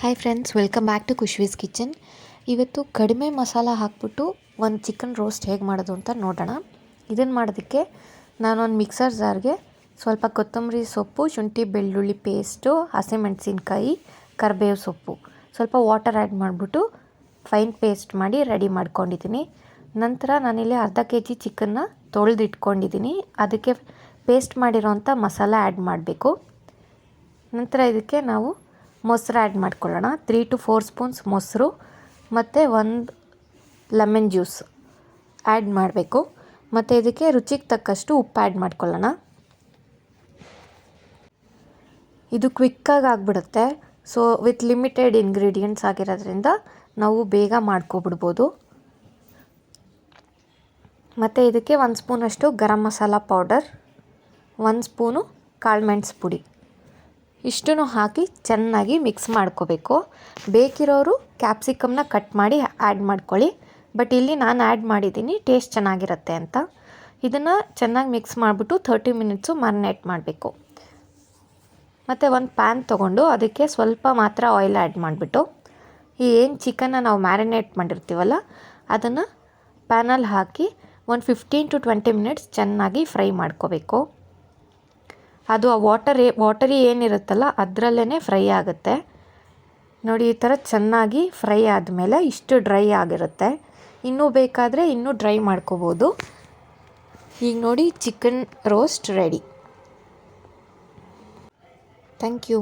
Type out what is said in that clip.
Hi friends welcome back to Khushvi's kitchen ಇವತ್ತು ಕಡಿಮೆ ಮಸಾಲ ಹಾಕ್ಬಿಟ್ಟು ಒಂದು ಚಿಕನ್ ರೋಸ್ಟ್ ಹೇಗೆ ಮಾಡೋದು ಅಂತ ನೋಡೋಣ. ಇದನ್ನು ಮಾಡೋದಕ್ಕೆ ನಾನೊಂದು ಮಿಕ್ಸರ್ ಜಾರ್ಗೆ ಸ್ವಲ್ಪ ಕೊತ್ತಂಬರಿ ಸೊಪ್ಪು, ಶುಂಠಿ, ಬೆಳ್ಳುಳ್ಳಿ ಪೇಸ್ಟು ಹಸಿಮೆಣಸಿನ್ಕಾಯಿ ಕರಿಬೇವು ಸೊಪ್ಪು. ಸ್ವಲ್ಪ ವಾಟರ್ ಆ್ಯಡ್ ಮಾಡಿಬಿಟ್ಟು ಫೈನ್ ಪೇಸ್ಟ್ ಮಾಡಿ ರೆಡಿ ಮಾಡ್ಕೊಂಡಿದ್ದೀನಿ. ನಂತರ ನಾನಿಲ್ಲಿ ಅರ್ಧ ಕೆ ಜಿ ಚಿಕನ್ನ ತೊಳೆದಿಟ್ಕೊಂಡಿದ್ದೀನಿ. ಅದಕ್ಕೆ ಪೇಸ್ಟ್ ಮಾಡಿರೋಂಥ ಮಸಾಲ ಆ್ಯಡ್ ಮಾಡಬೇಕು. ನಂತರ ಇದಕ್ಕೆ ನಾವು ಮೊಸರು ಆ್ಯಡ್ ಮಾಡ್ಕೊಳ್ಳೋಣ. ತ್ರೀ ಟು ಫೋರ್ ಸ್ಪೂನ್ಸ್ ಮೊಸರು ಮತ್ತು ಒಂದು ಲೆಮನ್ ಜ್ಯೂಸ್ ಆ್ಯಡ್ ಮಾಡಬೇಕು. ಮತ್ತು ಇದಕ್ಕೆ ರುಚಿಗೆ ತಕ್ಕಷ್ಟು ಉಪ್ಪು ಆ್ಯಡ್ ಮಾಡ್ಕೊಳ್ಳೋಣ. ಇದು ಕ್ವಿಕ್ಕಾಗಿ ಆಗಿಬಿಡುತ್ತೆ. ಸೊ ವಿತ್ ಲಿಮಿಟೆಡ್ ಇಂಗ್ರೀಡಿಯೆಂಟ್ಸ್ ಆಗಿರೋದ್ರಿಂದ ನಾವು ಬೇಗ ಮಾಡ್ಕೊಬಿಡ್ಬೋದು. ಮತ್ತು ಇದಕ್ಕೆ ಒಂದು ಸ್ಪೂನಷ್ಟು ಗರಂ ಮಸಾಲ ಪೌಡರ್, ಒಂದು ಸ್ಪೂನು ಕಾಳುಮೆಣ್ಸು ಪುಡಿ. ಇಷ್ಟನ್ನು ಹಾಕಿ ಚೆನ್ನಾಗಿ ಮಿಕ್ಸ್ ಮಾಡ್ಕೋಬೇಕು. ಬೇಕಿರೋರು ಕ್ಯಾಪ್ಸಿಕಮ್ನ ಕಟ್ ಮಾಡಿ ಆ್ಯಡ್ ಮಾಡ್ಕೊಳ್ಳಿ. ಬಟ್ ಇಲ್ಲಿ ನಾನು ಆ್ಯಡ್ ಮಾಡಿದ್ದೀನಿ, ಟೇಸ್ಟ್ ಚೆನ್ನಾಗಿರುತ್ತೆ ಅಂತ. ಇದನ್ನು ಚೆನ್ನಾಗಿ ಮಿಕ್ಸ್ ಮಾಡಿಬಿಟ್ಟು ಥರ್ಟಿ ಮಿನಿಟ್ಸು ಮ್ಯಾರಿನೇಟ್ ಮಾಡಬೇಕು. ಮತ್ತು ಒಂದು ಪ್ಯಾನ್ ತೊಗೊಂಡು ಅದಕ್ಕೆ ಸ್ವಲ್ಪ ಮಾತ್ರ ಆಯಿಲ್ ಆ್ಯಡ್ ಮಾಡಿಬಿಟ್ಟು, ಈ ಏನು ಚಿಕನ್ನ ನಾವು ಮ್ಯಾರಿನೇಟ್ ಮಾಡಿರ್ತೀವಲ್ಲ, ಅದನ್ನು ಪ್ಯಾನಲ್ಲಿ ಹಾಕಿ ಒಂದು ಫಿಫ್ಟೀನ್ ಟು ಟ್ವೆಂಟಿ ಮಿನಿಟ್ಸ್ ಚೆನ್ನಾಗಿ ಫ್ರೈ ಮಾಡ್ಕೋಬೇಕು. ಅದು ಆ ವಾಟರ್, ವಾಟರಿ ಏನಿರುತ್ತಲ್ಲ ಅದರಲ್ಲೇ ಫ್ರೈ ಆಗುತ್ತೆ. ನೋಡಿ, ಈ ಥರ ಚೆನ್ನಾಗಿ ಫ್ರೈ ಆದಮೇಲೆ ಇಷ್ಟು ಡ್ರೈ ಆಗಿರುತ್ತೆ. ಇನ್ನೂ ಬೇಕಾದರೆ ಇನ್ನೂ ಡ್ರೈ ಮಾಡ್ಕೋಬೋದು. ಈಗ ನೋಡಿ, chicken roast ready. Thank you.